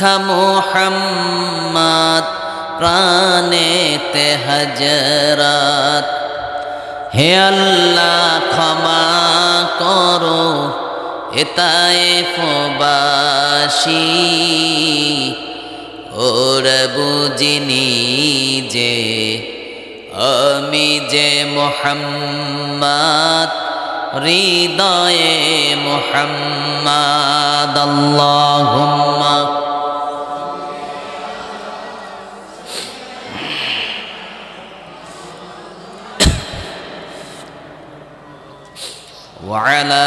খামোহাম্মাদ প্রাণেতে হাজরাত। হে আল্লাহ ক্ষমা করো এতায় ফবাসি ওর বুঝিনি যে আমি যে মোহাম্মদ, হৃদয়ে মোহাম্মদ, আল্লাহুম্মা وعلى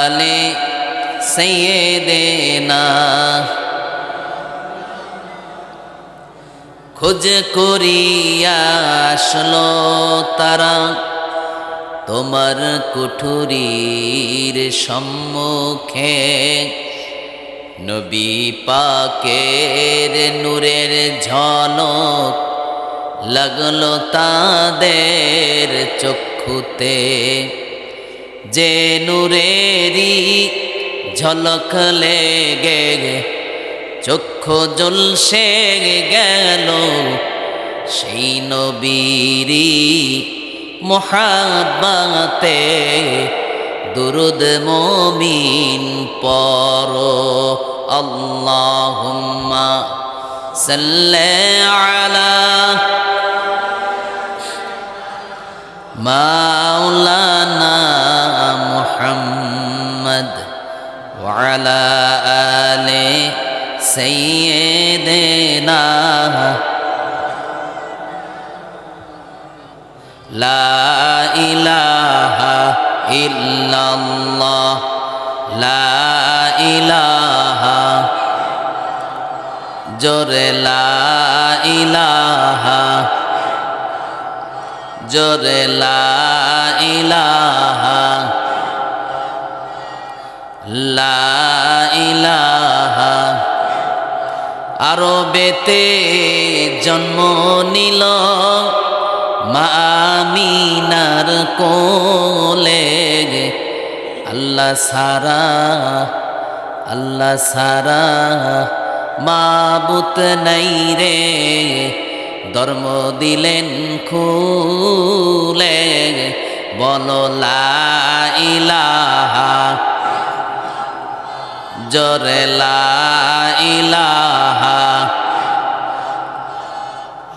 آل سيدنا খোঁজ করিয়া আসলো তারা তোমার কুঠুরির সম্মুখে নবী পাকের নূরের ঝলক লাগলো তাদের চক্ষুতে যে নূরেরই ঝলক লেগে চক্ষু জলসে গেল, সেই নবীরি মোহাব্বাতে দুরুদ মমিন পর। আল্লাহুম্মা সাল্লি আলা ইলাহা ইল্লাল্লাহ, লা ইলাহা, জোরে লা ইলাহা, জোরে লা ইলাহা লা ইলাহা। আরবেতে জন্ম নিল। মামিনার কোলে আল্লাহ সারা আল্লাহ সারা মাবুত নাই রে। ধর্ম দিলেন খুলে বলো লা ইলাহা, জরে লা ইলাহা।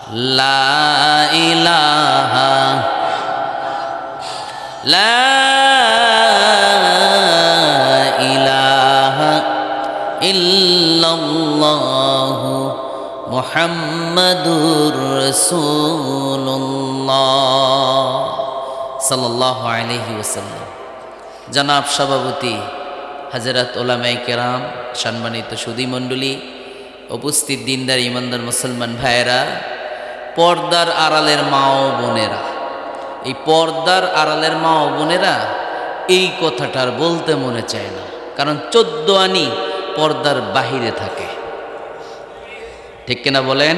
লা ইলাহা লা ইলাহা ইল্লাল্লাহ মুহাম্মাদুর রাসূলুল্লাহ সাল্লাল্লাহু আলাইহি ওয়াসাল্লাম। জনাব সভাপতি হাজরত ওলামাই কেরাম, সম্মানিত সুদী মণ্ডলী উপস্থিত দিনদার, ইমানদার মুসলমান ভাইয়েরা পর্দার আড়ালের মা ও বোনেরা। এই পর্দার আড়ালের মা ও বোনেরা এই কথাটার বলতে মনে চায় না। কারণ চোদ্দ আনি পর্দার বাহিরে থাকে। ঠিক কিনা বলেন?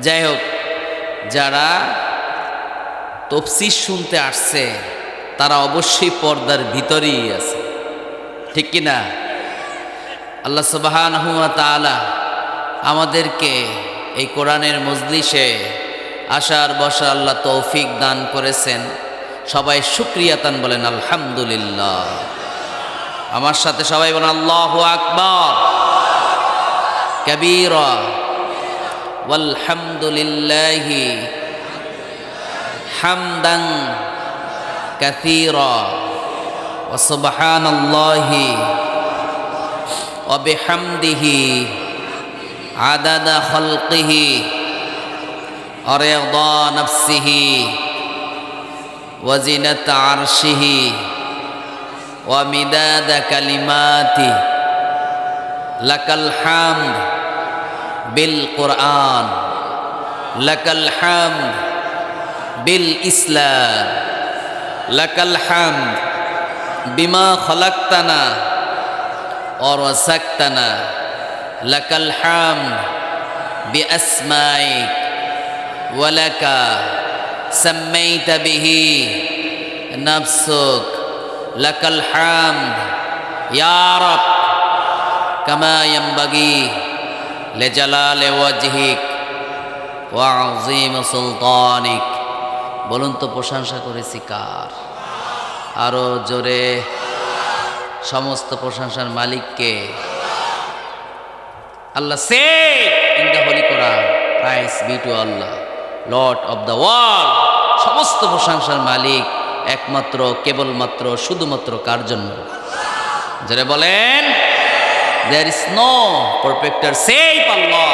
যাই হোক যারা তফসির শুনতে আসছে, তারা অবশ্যই পর্দার ভিতরেই আছে। ঠিক কিনা? আল্লাহ তালা আমাদেরকে এই কোরআনের মজলিসে আসার বসা আল্লাহ তৌফিক দান করেছেন। সবাই সুক্রিয়াতান বলেন, আলহামদুলিল্লাহ। আমার সাথে সবাই বলেন, আল্লাহ আকবর। কবির আলহামদুলিল্লাহি হামদাং কাসীর। ওয়া সুবহানাল্লাহি ওয়া বিহামদিহি عدد خلقه ورضا نفسه وزنة عرشه ومداد كلماته لك الحمد بالقرآن لك الحمد بالإسلام لك الحمد بما خلقتنا ورزقتنا. لك الحمد بأسمائك ولك سميت به نفسك لك الحمد يا رب কামা ইয়ামবাগি লেজালাল ওয়াজহিক ওয়া আযীম সুলতানিক বলুন তো প্রশংসা করেছি কার আরো জোরে সমস্ত প্রশংসার মালিককে Allah says in the holy Quran praise be to Allah lord of the world সমস্ত প্রশংসার মালিক একমাত্র, কেবলমাত্র, শুধুমাত্র কার জন্য? যারা বলেন দেয়ার ইজ নো পারফেক্টার সেই আল্লাহ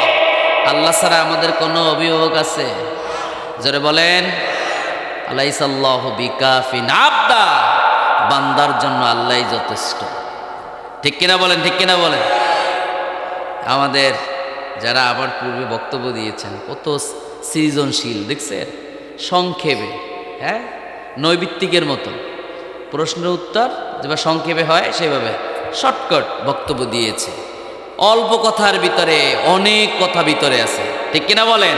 আল্লাহ ছাড়া আমাদের কোনো অভিভাবক আছে। যারা বলেন আল্লাহ বিকাফিন আবদা। বান্দার জন্য আল্লাহই যথেষ্ট। ঠিক কিনা বলেন, ঠিক কিনা বলেন? আমাদের যারা আবার পূর্বে বক্তব্য দিয়েছেন, কত সৃজনশীল, দেখছেন? সংক্ষেপে হ্যাঁ? নৈবিত্তিকের মতো। প্রশ্নের উত্তর যেভাবে সংক্ষেপে হয়, সেভাবে শর্টকাট বক্তব্য দিয়েছে। অল্প কথার ভিতরে, অনেক কথা ভিতরে আছে। ঠিক কিনা বলেন?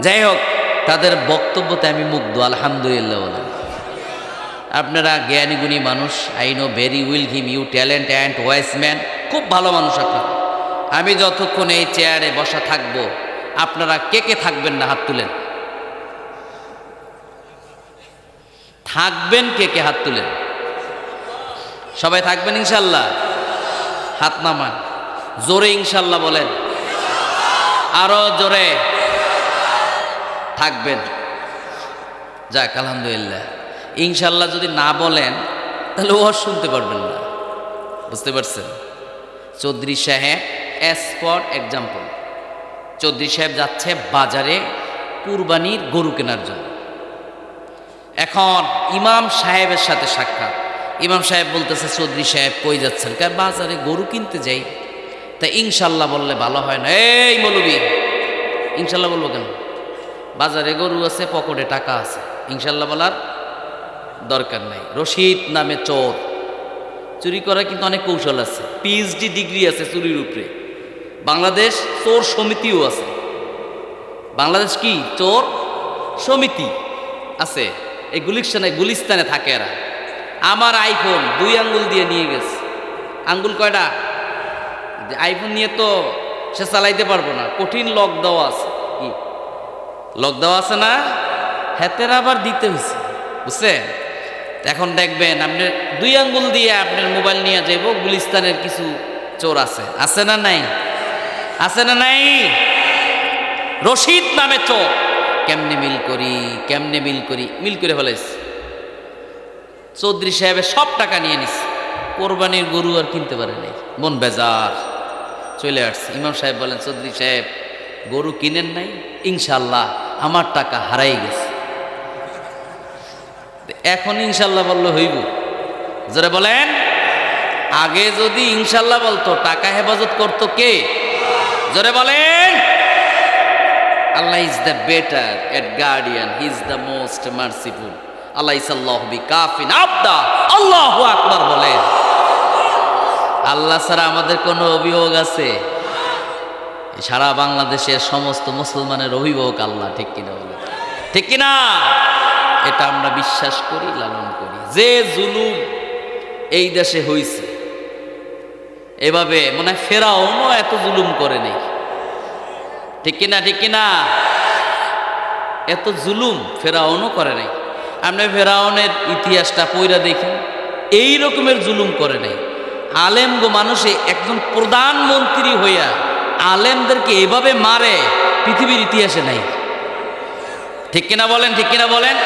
যাই হোক, তাদের বক্তব্যতে আমি মুগ্ধ, আলহামদুলিল্লাহ বলেন। আপনারা জ্ঞানী গুণী মানুষ I know very well him you talent and wise man খুব ভালো মানুষ আপনারা। আমি যতক্ষণ এই চেয়ারে বসা থাকব, আপনারা কে কে থাকবেন না হাত তুলেন? থাকবেন কে কে হাত তুলেন? সবাই থাকবেন ইনশাল্লাহ? হাত নামান। জোরে ইনশাল্লাহ বলেন। আরও জোরে। থাকবেন। যাক, আলহামদুলিল্লাহ। ইনশাল্লাহ যদি না বলেন, তাহলে ও শুনতে পারবেন না। বুঝতে পারছেন? চৌধুরী সাহেব অ্যাজ ফর এক্সাম্পল চৌধুরী সাহেব যাচ্ছে বাজারে কুরবানির গরু কেনার জন্য। এখন ইমাম সাহেবের সাথে সাক্ষাৎ। ইমাম সাহেব বলতেছে, চৌধুরী সাহেব কই যাচ্ছেন? কার বাজারে গরু কিনতে যাই। তা ইনশাল্লাহ বললে ভালো হয় না। এই মৌলবি, ইনশাল্লাহ বলব কেন? বাজারে গরু আছে, পকেটে টাকা আছে। ইনশাল্লাহ বলার দরকার নাই। রশিদ নামে চোর। চুরি করা কিন্তু অনেক কৌশল আছে। পিএইচডি ডিগ্রি আছে চুরির উপরে। বাংলাদেশ চোর সমিতিও আছে। বাংলাদেশ কি? চোর সমিতি আছে। এই গুলিস্তানে গুলিস্তানে থাকে এরা। আমার আইফোন দুই আঙ্গুল দিয়ে নিয়ে গেছে। আঙ্গুল কয়টা? যে আইফোন নিয়ে তো সে চালাইতে পারব না। কঠিন লক দেওয়া আছে। কি? লক দেওয়া আছে না? হাতের আবার দিতে হয়েছে বুঝছেন? এখন দেখবেন আপনি দুই আঙ্গুল দিয়ে আপনার মোবাইল নিয়ে যাইব, গুলিস্তানের কিছু চোর আছে। আছে না নাই? আছে না নাই? রশিদ নামে চোর। কেমনে মিল করি, কেমনে মিল করি? মিল করে ফেলাইছে চৌধুরী সাহেবের সব টাকা নিয়ে নিস। কোরবানির গরু আর কিনতে পারে নাই। মন বেজার। চলে আসছে। ইমাম সাহেব বলেন, চৌধুরী সাহেব, গরু কিনেন নাই? ইনশাল্লাহ আমার টাকা হারাই গেছে। এখন ইনশাল্লাহ বললে হইব। যারা বলেন। আগে যদি ইনশাল্লাহ বলতো, টাকা হেফাজত করতো কে? জোরে বলেন। Allah is the better at guardian is the most merciful আল্লাহ ইসাল্লাহ বি কাফিন আবদা আল্লাহ আকবার বলেন। আল্লাহ ছাড়া আমাদের কোনো অভিযোগ আছে? সারা বাংলাদেশের সমস্ত মুসলমানের অভিভাবক আল্লাহ, ঠিক কিনা বলে ঠিক কিনা? এটা আমরা বিশ্বাস করি, লালন করি। যে জুলুম এই দেশে হইছে। এভাবে মানে ফেরাউনও এত জুলুম করে নেই। ঠিক কিনা ঠিক কিনা? এত জুলুম ফেরাউনও করে নাই। আপনি ফেরাউনের ইতিহাসটা পইরা দেখেন, এই রকমের জুলুম করে নাই। আলেম গো মানুষে, একজন প্রধানমন্ত্রী হইয়া আলেমদেরকে এভাবে মারে, পৃথিবীর ইতিহাসে নাই। ঠিক কিনা বলেন, ঠিক কিনা বলেন?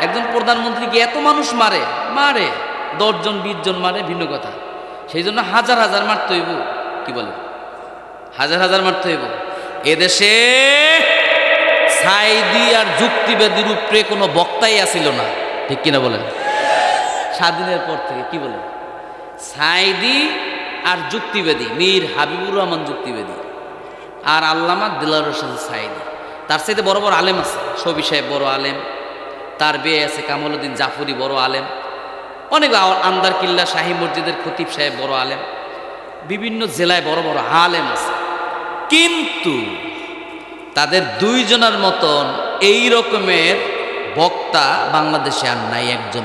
একজন প্রধানমন্ত্রীকে এত মানুষ মারে মারে। দশজন বিশ জন মারে ভিন্ন কথা। সেই জন্য হাজার হাজার মারতে হইব। কি বলে? হাজার হাজার মারতে হইব। এদেশে সাইদি আর যুক্তিবাদীর উপরে কোনো বক্তাই আসিল না। ঠিক কিনা বলেন? স্বাধীনের পর থেকে কি বলেন সাইদি আর যুক্তিবাদী, মীর হাবিবুর রহমান যুক্তিবাদী। আর আল্লামা দিলার রশিদ সাইদি। তার সাথে বড় বড় আলেম আছে। সবি সাহেব বড় আলেম। তার বিয়ে আছে কামলুদ্দিন জাফরি বড় আলেম। অনেক আন্দার কিল্লা শাহী মসজিদের খতিব সাহেব বড় আলেম। বিভিন্ন জেলায় বড় বড় আলেম আছে। কিন্তু তাদের দুইজনের মতন এই রকমের বক্তা বাংলাদেশে আর নাই একজন।